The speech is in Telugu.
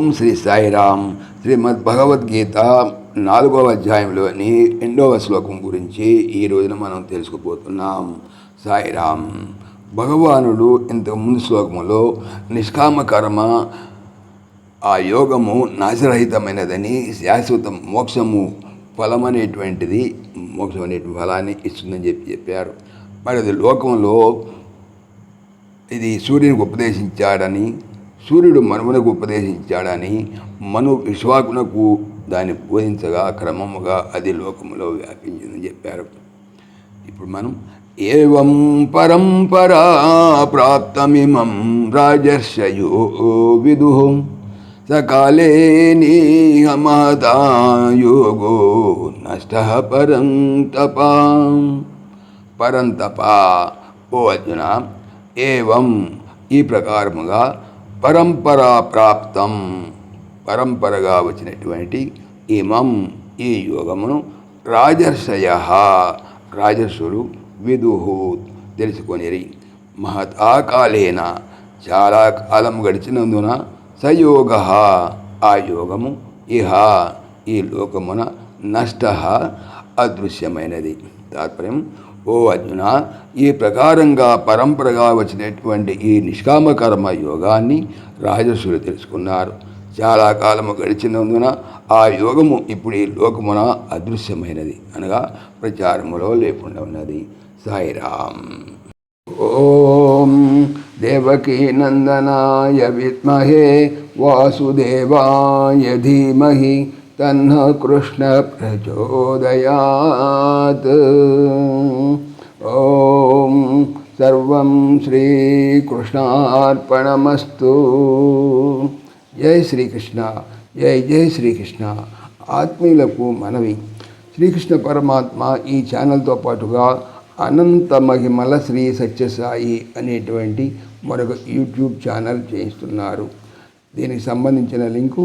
ఓం శ్రీ సాయిరామ్. శ్రీమద్ భగవద్గీత నాలుగవ అధ్యాయంలోని రెండవ శ్లోకం గురించి ఈ రోజున మనం తెలుసుకుపోతున్నాం సాయిరామ్ భగవానుడు ఇంతకు ముందు శ్లోకములో నిష్కామ కర్మ ఆ యోగము నాశరహితమైనదని శాశ్వత మోక్షము ఫలం అనేటువంటిది మోక్షం అనేటువంటి ఫలాన్ని ఇస్తుందని చెప్పి చెప్పారు. మరి అది లోకంలో ఇది సూర్యునికి ఉపదేశించాడని సూర్యుడు మనువునకు ఉపదేశించాడని మను విశ్వాకునకు దాన్ని బోధించగా క్రమముగా అది లోకములో వ్యాపించిందని చెప్పారు. ఇప్పుడు మనం ఏవం పరంపరా ప్రాప్తమిమం రాజర్షయో విదు సకాలే నీహమహతా యోగో నష్ట పరంతప. పరంతప ఓ అర్జున ఏం ఈ ప్రకారముగా పరంపరా ప్రాప్తం. పరంపరగా వచ్చినటువంటి ఇమం ఈ యోగమును రాజర్షయ రాజర్షులు విదుహు తెలుసుకొనిరి. మహతాకాలేన చాలా కాలం గడిచినందున సయోగ ఆ యోగము ఇహ ఈ లోకమున నష్ట అదృశ్యమైనది. తాత్పర్యం ఓ అర్జున ఈ ప్రకారంగా పరంపరగా వచ్చినటువంటి ఈ నిష్కామకర్మ యోగాన్ని రాజస్సులు తెలుసుకున్నారు. చాలా కాలము గడిచినందున ఆ యోగము ఇప్పుడు ఈ లోకమున అదృశ్యమైనది. అనగా ప్రచారములో లేకుండా ఉన్నది. సాయిరామ్. ఓం దేవకీ నందనాయ విద్మహే వాసుదేవాయ ధీమహి తన్న కృష్ణ ప్రచోదయాత్ ఓం సర్వం శ్రీకృష్ణార్పణమస్తు జై శ్రీకృష్ణ జై జై శ్రీకృష్ణ ఆత్మీయులకు మనవి. శ్రీకృష్ణ పరమాత్మ ఈ ఛానల్తో పాటుగా అనంత మహిమల శ్రీ సత్యసాయి అనేటువంటి మరొక యూట్యూబ్ ఛానల్ చేయిస్తున్నారు. దీనికి సంబంధించిన లింకు